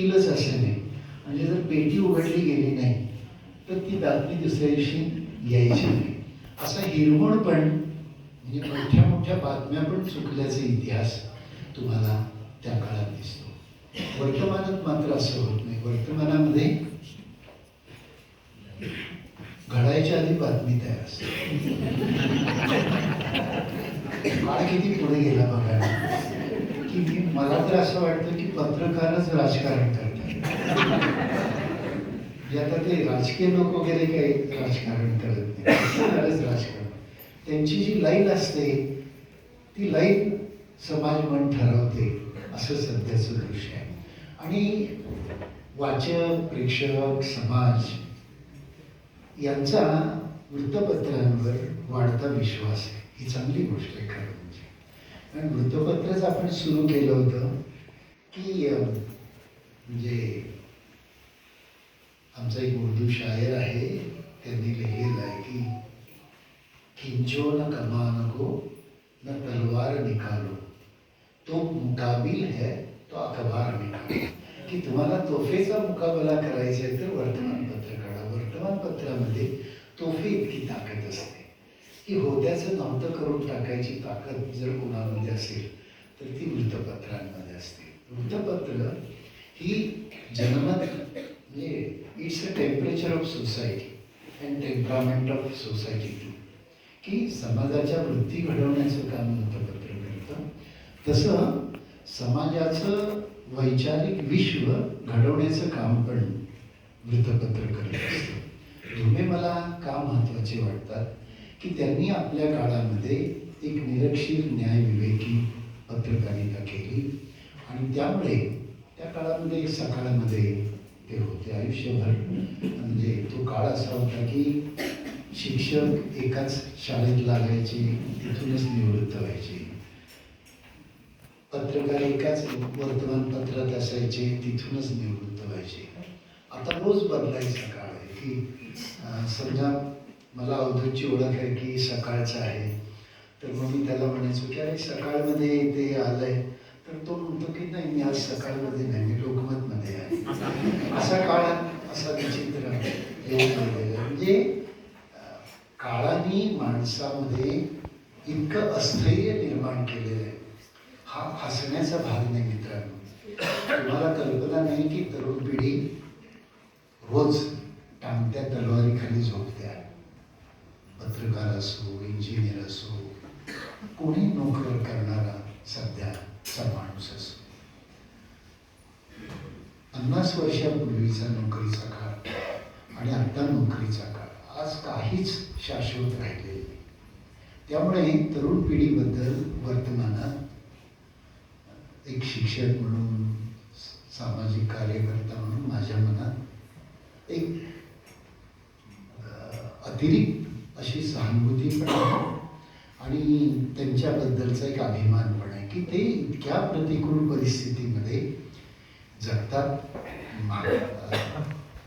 येईलच असं नाही. म्हणजे जर पेटी उघडली गेली नाही तर ती बातमी दुसऱ्या दिवशी यायची नाही. असा हिरवण पण म्हणजे मोठ्या मोठ्या बातम्या पण चुकल्याचा इतिहास तुम्हाला त्या काळात दिसतो. वर्तमानात मात्र असं होत नाही. वर्तमानामध्ये घडायच्या आधी बातमी तयार असते. काळ किती पुढे गेला बघायला की मी मला तर असं वाटतं की पत्रकारच राजकारण करतात. आता ते राजकीय लोक वगैरे काही राजकारण करत नाही. पत्रकारच राजकारण. त्यांची जी लाईन असते ती लाईन समाज मन ठरवते असं सध्याचं दृश्य आहे. आणि वाचक प्रेक्षक समाज यांचा वृत्तपत्रांवर वाढता विश्वास आहे. ही चांगली गोष्ट आहे खरं म्हणजे. वृत्तपत्रच आपण सुरू केलं होतं की म्हणजे आमचा एक उर्दू शायर आहे त्यांनी लिहिलेलं आहे की खिंचो न कमान को न तलवार निकालो. तो मुकाबिल है तो अखबार निकालो. की तुम्हाला तोफेचा मुकाबला करायचा आहे तर वर्तमानपत्र काढा वर्तमानपत्रामध्ये तोफे इतकी ताकद असते. की होत्याचं नव्हतं करून टाकायची ताकद जर कोणामध्ये असेल तर ती वृत्तपत्रांमध्ये असते. वृत्तपत्र ही जनमत म्हणजे it's a temperature of society and temperament of society to की समाजाच्या वृत्ती घडवण्याचं काम वृत्तपत्र करतं. तसं समाजाचं वैचारिक विश्व घडवण्याचं काम पण वृत्तपत्र करत असतं. तुम्ही मला का महत्त्वाचे वाटतात? की त्यांनी आपल्या काळामध्ये एक निरक्षीर न्यायविवेकी पत्रकारिता केली. आणि त्यामुळे त्या काळामध्ये सकाळामध्ये ते होते आयुष्यभर. म्हणजे तो काळ असा होता की शिक्षक एकाच शाळेत लागायचे तिथूनच निवृत्त व्हायचे. पत्रकार एकाच वर्तमानपत्रात असायचे तिथूनच निवृत्त व्हायचे. आता रोज बदलायचा काळ आहे की समजा मला अवधूतची ओळख आहे की सकाळचं आहे. तर मग मी त्याला म्हणायचो की अरे सकाळमध्ये ते आलंय. तर तो म्हणतो की नाही मी आज सकाळमध्ये नाही मी लोकमतमध्ये आहे. असा काळ असा विचित्र म्हणजे काळाने माणसामध्ये इतकं अस्थैर्य निर्माण केलेलं आहे. हा हसण्याचा भाग नाही मित्रांनो. तुम्हाला कल्पना नाही की तरुण पिढी रोज टांगत्या तलवारीखाली झोपते आहे. पत्रकार असो इंजिनियर असो कोणी नोकर करणारा सध्याचा माणूस असो. पन्नास वर्षापूर्वीचा नोकरीचा काळ आणि आत्ता नोकरीचा काळ आज काहीच शाश्वत राहिले नाही. त्यामुळे तरुण पिढीबद्दल वर्तमानात एक शिक्षक म्हणून सामाजिक कार्यकर्ता म्हणून माझ्या मनात एक अतिरिक्त अशी सहानुभूती पण आहे. आणि त्यांच्याबद्दलचा एक अभिमान पण आहे की ते इतक्या प्रतिकूल परिस्थितीमध्ये जगतात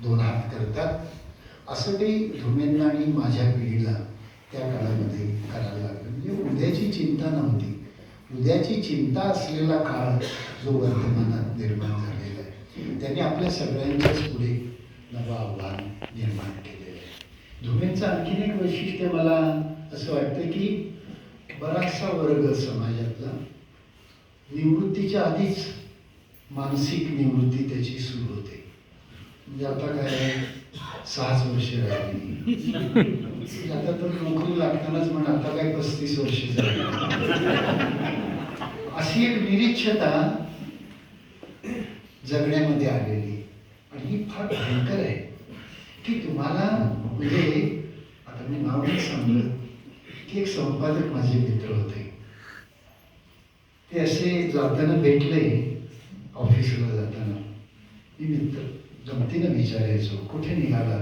दोन हात करतात. असं ते धुमेंना आणि माझ्या पिढीला त्या काळामध्ये करायला लागलं. म्हणजे उद्याची चिंता नव्हती. उद्याची चिंता असलेला काळ जो वर्तमानात निर्माण झालेला आहे. त्याने आपल्या सगळ्यांच्याच पुढे नवं आव्हान निर्माण आहे धुमेचं आणखीन एक वैशिष्ट्य मला असं वाटतं की बराचसा वर्ग समाजातला निवृत्तीच्या आधीच मानसिक निवृत्ती त्याची सुरू होते. म्हणजे आता काय सहाच वर्ष राहिली. म्हणजे आता तर नोकरी लागतानाच म्हण आता काय पस्तीस वर्ष झाली. अशी एक निरीक्षता जगण्यामध्ये आलेली. आणि ही फार भयंकर आहे. की तुम्हाला म्हणजे आता मी नाव नाही सांगलं की एक संपादक माझे मित्र होते. ते असे जाताना भेटले ऑफिसला जाताना. मी मित्र गमतीनं विचारायचो कुठे निघाला?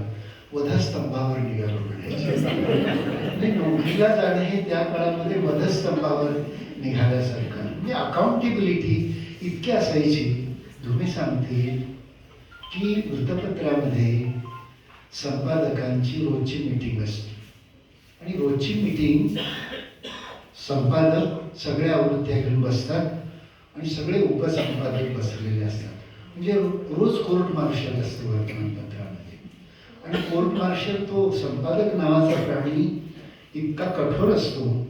वधस्तंभावर निघालो म्हणायचे. म्हणजे नोकरीला जाणं हे त्या काळामध्ये वधस्तंभावर निघाल्यासारखं. म्हणजे अकाउंटेबिलिटी इतकी असायची. तुम्ही सांगतील की वृत्तपत्रामध्ये संपादकांची रोजची मीटिंग असते. आणि रोजची मीटिंग संपादक सगळ्या आवृत्त्या घेऊन बसतात आणि सगळे उपसंपादक बसलेले असतात. म्हणजे रोज कोर्ट मार्शल असतो वर्तमानपत्रामध्ये. आणि कोर्ट मार्शल तो संपादक नावाचा प्राणी इतका कठोर असतो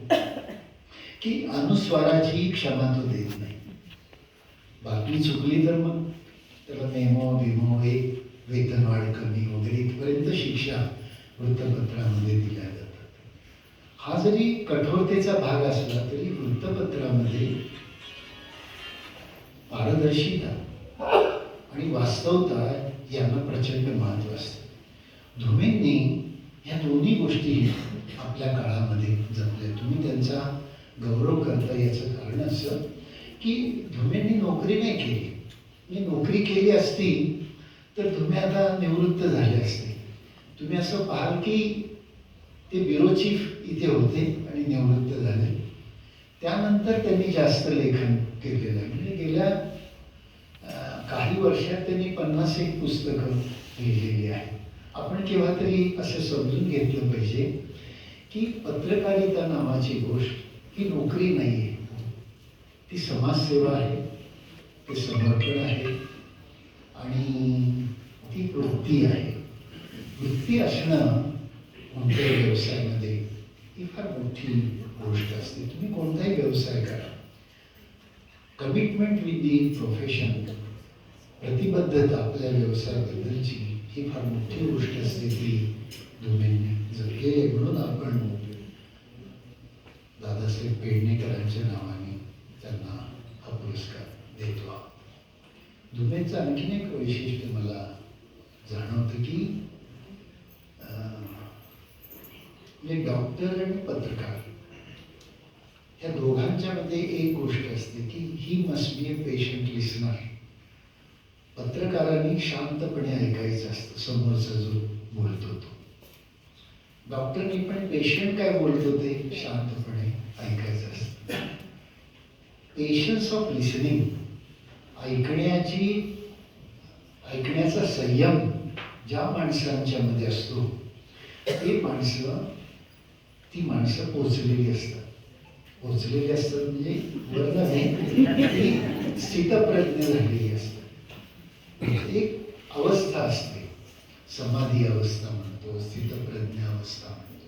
की अनुस्वाराची क्षमा तो देत नाही. बातमी चुकली तर मग? त्याला मेमो बिमो एक वेतनवाढ कमी वगैरे इथपर्यंत शिक्षा वृत्तपत्रामध्ये दिल्या जातात. हा जरी कठोरतेचा भाग असला तरी वृत्तपत्रामध्ये पारदर्शिता आणि वास्तवता यांना प्रचंड महत्त्व असतं. धुमेंनी ह्या दोन्ही गोष्टी आपल्या काळामध्ये जपल्या. तुम्ही त्यांचा गौरव करता याचं कारण असं की धुमेंनी नोकरी नाही केली. म्हणजे नोकरी केली असती तर तुम्ही आता निवृत्त झाले असते. तुम्ही असं पाहाल की ते ब्युरो चीफ इथे होते आणि निवृत्त झाले. त्यानंतर त्यांनी जास्त लेखन केलेलं आहे. म्हणजे गेल्या काही वर्षात त्यांनी पन्नास एक पुस्तकं लिहिलेली आहेत. आपण केव्हा तरी असं समजून घेतलं पाहिजे की पत्रकारिता नावाची गोष्ट ही नोकरी नाही आहे ती समाजसेवा आहे ते समर्पण आहे. आणि ती वृत्ती आहे. वृत्ती असणं कोणत्याही व्यवसायामध्ये ही फार मोठी गोष्ट असते. तुम्ही कोणताही व्यवसाय करा. कमिटमेंट विथ दी प्रोफेशन प्रतिबद्धता आपल्या व्यवसायाबद्दलची ही फार मोठी गोष्ट असते ती धुमेंनी जर केले म्हणून आपण दादासाहेब पेडणेकरांच्या नावाने त्यांना हा पुरस्कार देतो. आहोत आणखीन एक वैशिष्ट्य मला जाणवतं की अं, म्हणजे डॉक्टर आणि पत्रकार या दोघांच्या मध्ये एक गोष्ट असते की ही must be a patient listener पत्रकारांनी शांतपणे ऐकायचं असतं समोरचा जो बोलतो तो. डॉक्टरनी पण पेशंट काय बोलतो ते शांतपणे ऐकायचं असतं. पेशन्स ऑफ लिसनिंग ऐकण्याची ऐकण्याचा संयम ज्या माणसांच्या मध्ये असतो ते माणसं ती माणसं पोचलेली असतात. पोचलेली असतात म्हणजे वर्ण नाही ती स्थितप्रज्ञ झालेली असतात. एक अवस्था असते. समाधी अवस्था म्हणतो स्थितप्रज्ञ अवस्था म्हणतो.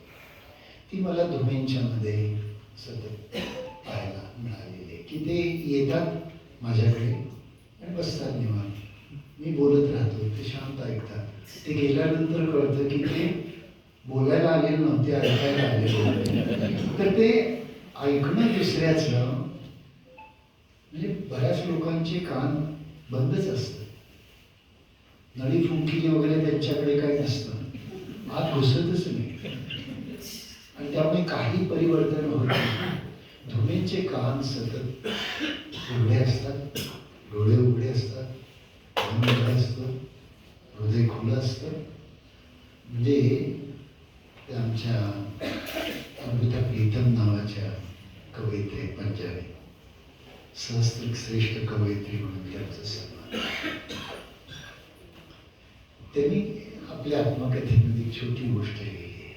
ती मला धुमेंच्या मध्ये सतत पाहायला मिळालेली आहे. की ते येतात माझ्याकडे? आणि बसतात निवांत. मी बोलत राहतो ते शांत ऐकतात. ते गेल्यानंतर कळतं की ते बोलायला आले नव्हते ऐकायला आले तर ते ऐकणं दुसऱ्याचं म्हणजे बऱ्याच लोकांचे कान बंदच असतात. नळी फुंकिली वगैरे त्यांच्याकडे काही नसतं. आत घुसतच नाही. आणि त्यामुळे काही परिवर्तन होत नाही. धुमेचे कान सतत उघडे असतात डोळे उघडे असतात. मन असतं हृदय खुलं असतं. म्हणजे ते आमच्या अमृता प्रीतम नावाच्या कवयित्री आहेत पंजाबी. सहस्त्र श्रेष्ठ कवयित्री म्हणून त्यांचा सन्मान त्यांनी आपल्या आत्मकथेमध्ये एक छोटी गोष्ट लिहिली आहे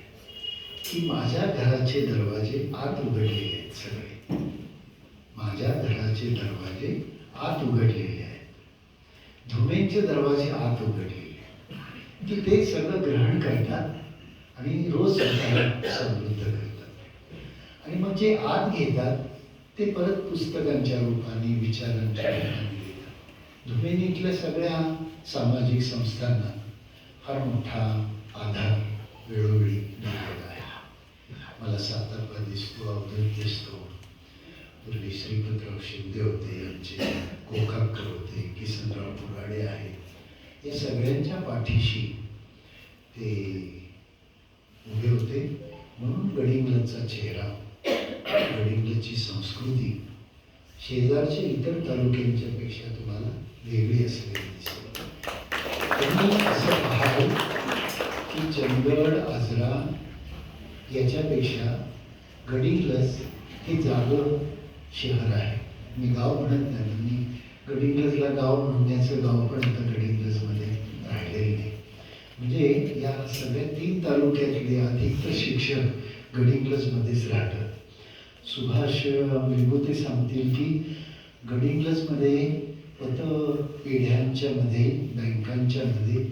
की माझ्या घराचे दरवाजे आत उघडलेले आहेत सगळे. माझ्या घराचे दरवाजे आत उघडलेले धुमेंचे दरवाजे आत उघडलेले की ते सगळं ग्रहण करतात आणि रोज स्वतःला समृद्ध करतात. आणि मग जे आत घेतात ते परत पुस्तकांच्या रूपाने विचारांच्या रूपाने देतात. धुमेनीतल्या सगळ्या सामाजिक संस्थांना फार मोठा आधार वेळोवेळी दिलेला आहे. मला सातारपा दिसतो अवधूत दिसतो. पूर्वी श्रीपतराव शिंदे होते यांचे कोकाकर होते किसनराव पुराडे आहेत. या सगळ्यांच्या पाठीशी ते उभे होते. म्हणून गडिंगलचा चेहरा गडिंगलची संस्कृती शेजारच्या इतर तालुक्यांच्या पेक्षा तुम्हाला वेगळी असलेली दिसेल त्यांनी असं पाहावं की चंदगड आजरा याच्यापेक्षा गडिंगलस हे जागं शहर आहे. मी गाव म्हणत नाही मी गडिंग्लजला गाव म्हणण्याचं गाव पण आता गडिंग्लजमध्ये राहिलेलं नाही. म्हणजे या सगळ्या तीन तालुक्यातले अधिकतर शिक्षक गडिंग्लजमध्येच राहतात. सुभाष विभूते सांगतील की गडिंग्लजमध्ये पत पिढ्यांच्या मध्ये बँकांच्या मध्ये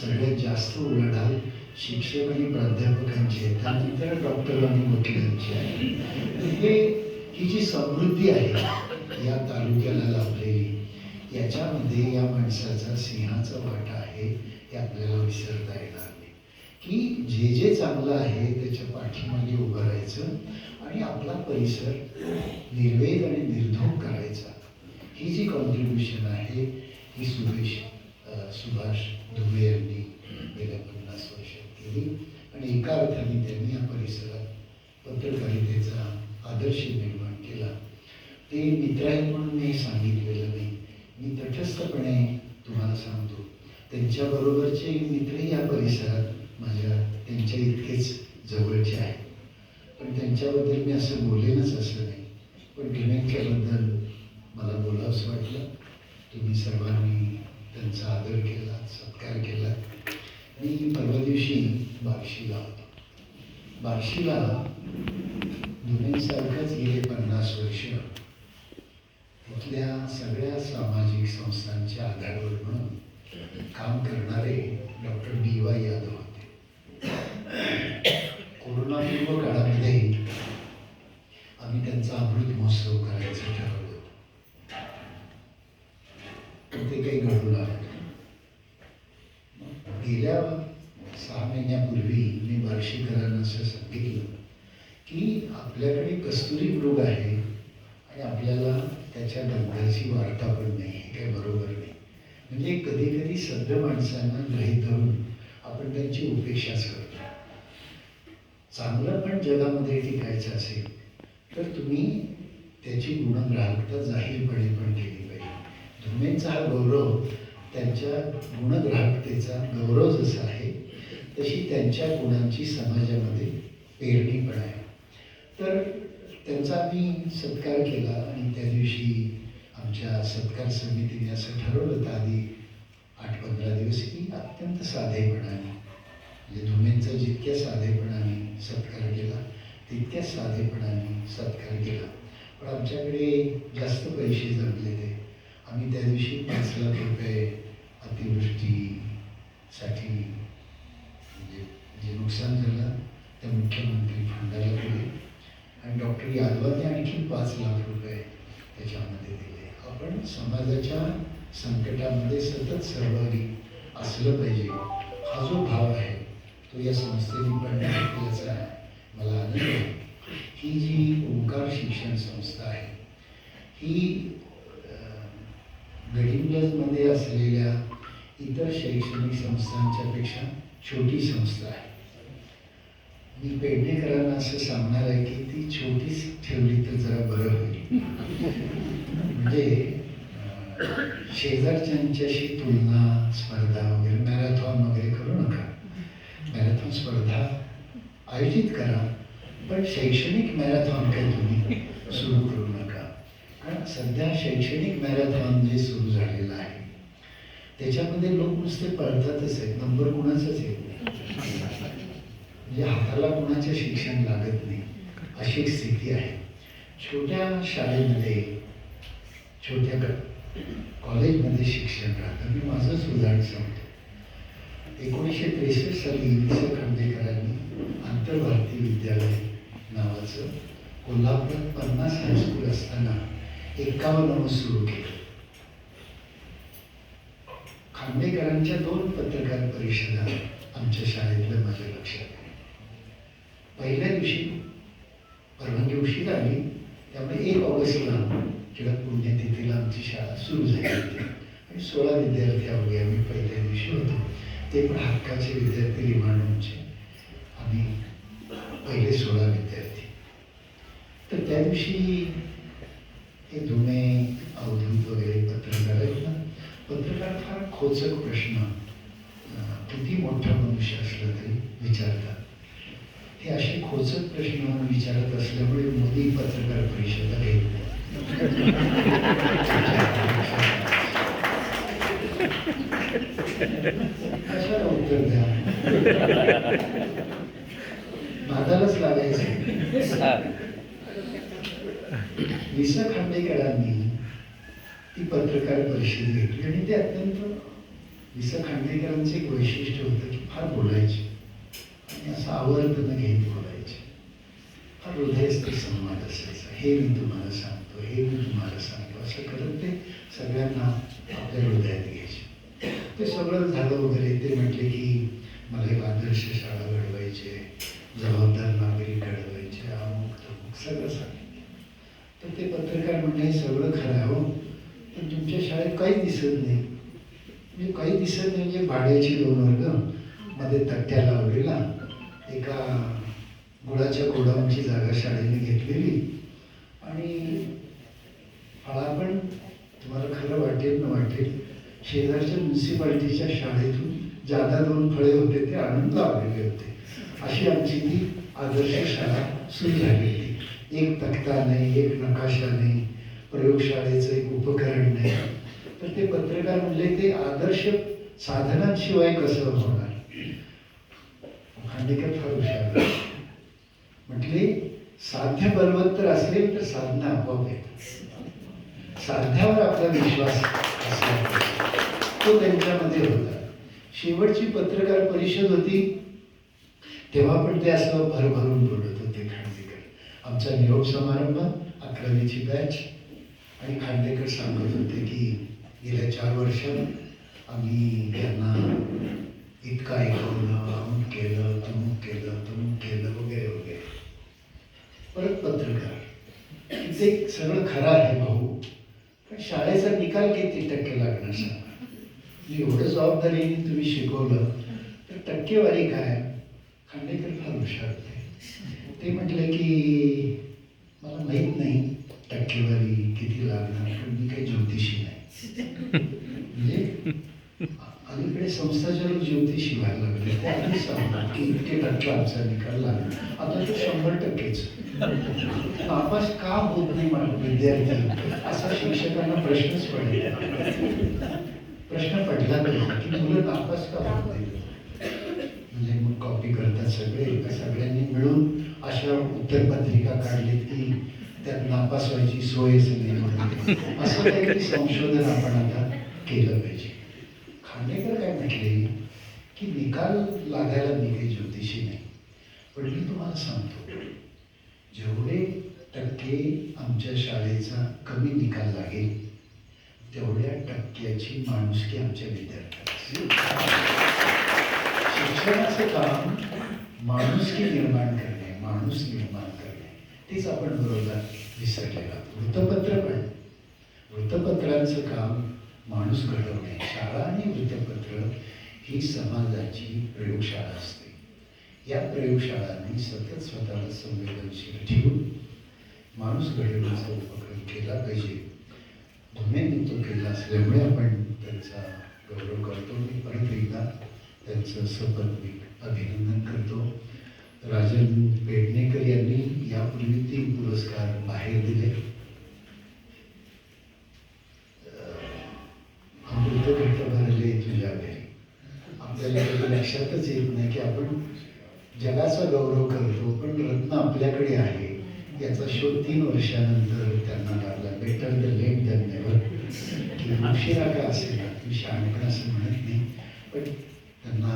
सगळ्यात जास्त उलाढाल शिक्षक आणि प्राध्यापकांची आहे त्यानंतर डॉक्टर आणि वकिलांची आहे हे ही जी समृद्धी आहे या तालुक्याला लाभलेली याच्यामध्ये या माणसाचा सिंहाचा वाटा आहे हे आपल्याला विसरता येणार नाही. की जे जे चांगलं आहे त्याच्या पाठीमागे उभं राहायचं आणि आपला परिसर निर्वेद आणि निर्धोक करायचा. ही जी कॉन्ट्रीब्युशन आहे ही सुरेश सुभाष धुळे यांनी गेल्या पन्नास वर्षात केली आणि एका अर्थाने त्यांनी या परिसरात पत्रकारितेचा आदर्श निर्माण केला. ते मित्र आहेत म्हणून मी सांगितलेलं नाही. मी तटस्थपणे तुम्हाला सांगतो. त्यांच्याबरोबरचे मित्रही या परिसरात माझ्या त्यांच्या इतकेच जवळचे आहेत. पण त्यांच्याबद्दल मी असं बोलेनच असं नाही. पण टिमेंच्याबद्दल मला बोलावंसं वाटलं. तुम्ही सर्वांनी त्यांचा आदर केला सत्कार केला. मी परवा दिवशी बार्शीला होतो. बार्शीला मुलींसारखंच गेले पन्नास वर्ष इथल्या सगळ्या सामाजिक संस्थांच्या आधारावर म्हणून काम करणारे डॉक्टर डी वाय यादव होते. कोरोनापूर्व काळामध्ये आम्ही त्यांचा अमृत महोत्सव करायचं ठरवलं होतं पण ते काही घडून आलं नाही. गेल्या सहा महिन्यापूर्वी मी बार्शीकरांना असं सांगितलं की आपल्याकडे कस्तुरी मृग आहे आणि आपल्याला त्याच्या गंधाची वार्ता पण नाही हे काही बरोबर नाही म्हणजे कधी कधी माणसांना गृहित धरून आपण त्यांची उपेक्षाच करतो. चांगलं पण जगामध्ये टिकायचं असेल तर तुम्ही त्याची गुणग्राहकता जाहीरपणे पण केली पाहिजे. धुमेंचा हा गौरव त्यांच्या गुणग्राहकतेचा गौरव जसा आहे तशी त्यांच्या गुणांची समाजामध्ये पेरणी पण आहे. तर त्यांचा आम्ही सत्कार केला आणि त्या दिवशी आमच्या सत्कार समितीने असं ठरवलं होतं आधी आठ पंधरा दिवस ही अत्यंत साधेपणाने म्हणजे धुमेंचा जितक्या साधेपणाने सत्कार केला तितक्याच साधेपणाने सत्कार केला. पण आमच्याकडे जास्त पैसे जमलेले. आम्ही त्या दिवशी पाच लाख रुपये अतिवृष्टीसाठी म्हणजे जे नुकसान झालं त्या मुख्यमंत्री फंडाला दिले. आणि डॉक्टर यादवांनी आणखी पाच लाख रुपये त्याच्यामध्ये दिले. आपण समाजाच्या संकटामध्ये सतत सहभागी असलं पाहिजे. हा जो भाव आहे तो या संस्थेने पण केल्याचा मला आनंद आहे. ही जी ओंकार शिक्षण संस्था आहे ही अं, गडिंग्लजमध्ये असलेल्या इतर शैक्षणिक संस्थांच्या पेक्षा छोटी संस्था आहे. मी पेडणेकरांना असं सांगणार आहे की ती छोटीच ठेवली तर जरा बरं होईल. म्हणजे शेजारच्यांच्याशी तुलना स्पर्धा वगैरे मॅरेथॉन वगैरे करू नका. मॅरेथॉन स्पर्धा आयोजित करा पण शैक्षणिक मॅरेथॉन काही तुम्ही सुरू करू नका. कारण सध्या शैक्षणिक मॅरेथॉन जे सुरू झालेलं आहे त्याच्यामध्ये लोक नुसते पळतातच आहेत नंबर कुणाचाच येत नाही. म्हणजे हाताला कुणाचे शिक्षण लागत नाही अशी एक स्थिती आहे. छोट्या शाळेमध्ये छोट्या कॉलेजमध्ये शिक्षण राहतं. मी माझं उदाहरण सांगतो एकोणीसशे त्रेसष्ट साली वि स खांडेकरांनी आंतरभारतीय विद्यालय नावाचं कोल्हापुरात पन्नास हायस्कूल असताना एक्कावन्न सुरू केलं. खांडेकरांच्या दोन पत्रकार परिषदा आमच्या शाळेतलं माझ्या लक्षात पहिल्या दिवशी परवानगी उशीर आली त्यामुळे एक ऑगस्टला टिळक पुण्यतिथीला आमची शाळा सुरू झाली होती. आणि सोळा विद्यार्थी अवघे आम्ही पहिल्या दिवशी होतो. ते पण हक्काचे विद्यार्थी रिमांडचे आम्ही पहिले सोळा विद्यार्थी. तर त्या दिवशी हे धुणे अवधूत वगैरे पत्रकार आहेत ना पत्रकार फार खोचक प्रश्न. किती मोठा मनुष्य असला तरी विचारतात. हे असे खोचक प्रश्न विचारत असल्यामुळे मोदी पत्रकार परिषदा घेत नाही नादालाच लागायचं. विसा खांडेकरांनी ती पत्रकार परिषद घेतली आणि ते अत्यंत वि स खांडेकरांचं एक वैशिष्ट्य होतं की फार बोलायचे. आणि असं आवर्तनं घेत बोलायचे. फार हृदयस्थ संवाद असायचा. हे मी तुम्हाला सांगतो. हे मी तुम्हाला सांगतो असं करत ते सगळ्यांना आपल्या हृदयात घ्यायचे. ते सगळं झालं वगैरे ते म्हटले की मला एक आदर्श शाळा घडवायची आहे जबाबदार नागरिक घडवायचे अमुक तमुक सगळं सांगितलं. तर ते पत्रकार म्हणणे हे सगळं खरं आहे हो पण तुमच्या शाळेत काही दिसत नाही. म्हणजे काही दिसत नाही म्हणजे भाड्याचे दोन वर्गमध्ये तट्ट्या लावलेला एका गुळाच्या गोडाऊनची जागा शाळेने घेतलेली. आणि मला पण तुम्हाला खरं वाटेल न वाटेल शेजारच्या म्युन्सिपाल्टीच्या शाळेतून जादा दोन फळे होते ते आणून लावलेले होते. अशी आमची ती आदर्श शाळा सुरू झाली होती. एक तक्ता नाही एक नकाशा नाही प्रयोगशाळेचं एक उपकरण नाही. तर ते पत्रकार म्हणजे ते आदर्श साधनांशिवाय कसं होणार? खांडेकर फार हुशार म्हटले साध्य बलवत्तर असेल तर साधना आपोआप येतात साध्यावर आपला विश्वास असला तो त्यांच्यामध्ये होता. शेवटची पत्रकार परिषद होती. तेव्हा पण ते असं भरभरून बोलत होते खांडेकर. आमचा निरोप समारंभ अकरावीची बॅच आणि खांडेकर सांगत होते की गेल्या चार वर्षात आम्ही त्यांना इतका ऐकवलं अमुक केलं तमुक केलं तमुक केलं वगैरे वगैरे. परत पत्रकार. ते सगळं खरं आहे भाऊ. शाळेचा निकाल किती टक्के लागणार? सांगा म्हणजे एवढं जबाबदारीने तुम्ही शिकवलं तर टक्केवारी काय? खांडेकर फार हुशार होते. ते म्हटले की मला माहीत नाही टक्केवारी किती लागणार पण मी काही ज्योतिषी नाही. म्हणजे अलीकडे संस्थाचालक ज्योतिषी व्हायला लागले. ते आधी की इतके टक्के आमचा निकाल लागला. आता तो शंभर टक्केच. वापस का होत नाही मला विद्यार्थी असा शिक्षकांना प्रश्नच पडला. प्रश्न पडला की मुलं नापास का होत नाही? म्हणजे मग कॉपी करतात सगळे सगळ्यांनी मिळून अशा उत्तरपत्रिका काढली की त्यात नापास व्हायची सोयच नाही म्हणून. असं काहीतरी संशोधन आपण आता केलं पाहिजे. खांडेकर काय म्हटले? की निकाल लागायला मी काही ज्योतिषी नाही. पण मी तुम्हाला सांगतो जेवढे टक्के आमच्या शाळेचा कमी निकाल लागेल तेवढ्या टक्क्याची माणुसकी आमच्या विद्यार्थ्यांची. शिक्षणाचं काम माणुसकी निर्माण करणे माणूस निर्माण करणे. तेच आपण बरोबर विसरलेला वृत्तपत्र पण. वृत्तपत्रांचं काम माणूस घडवणे. शाळा आणि वृत्तपत्र ही समाजाची प्रयोगशाळा असते. या प्रयोगशाळांनी सतत स्वतःला संवेदनशील ठेवून माणूस घडवण्याचा उपक्रम केला पाहिजे. धुमेने तो केला असल्यामुळे आपण त्यांचा गौरव करतो मी परत एकदा त्यांचं सपत्नीक अभिनंदन करतो. राजन पेडणेकर यांनी यापूर्वी तीन पुरस्कार बाहेर दिले. अमृत घट भरले तुझ्या घरी आपल्याला लक्षातच येत नाही की आपण जगाचा गौरव करतो पण रत्न आपल्याकडे आहे. याचा शोध तीन वर्षानंतर त्यांना लागला. Better the late than never की का असेल तुम्ही शहाणपण असं म्हणत नाही. पण त्यांना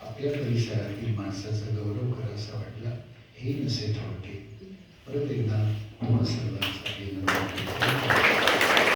आपल्या परिसरातील माणसाचा गौरव करायचा वाटला हे नसे थोडके परत एकदा तुम्हा सर्वांचा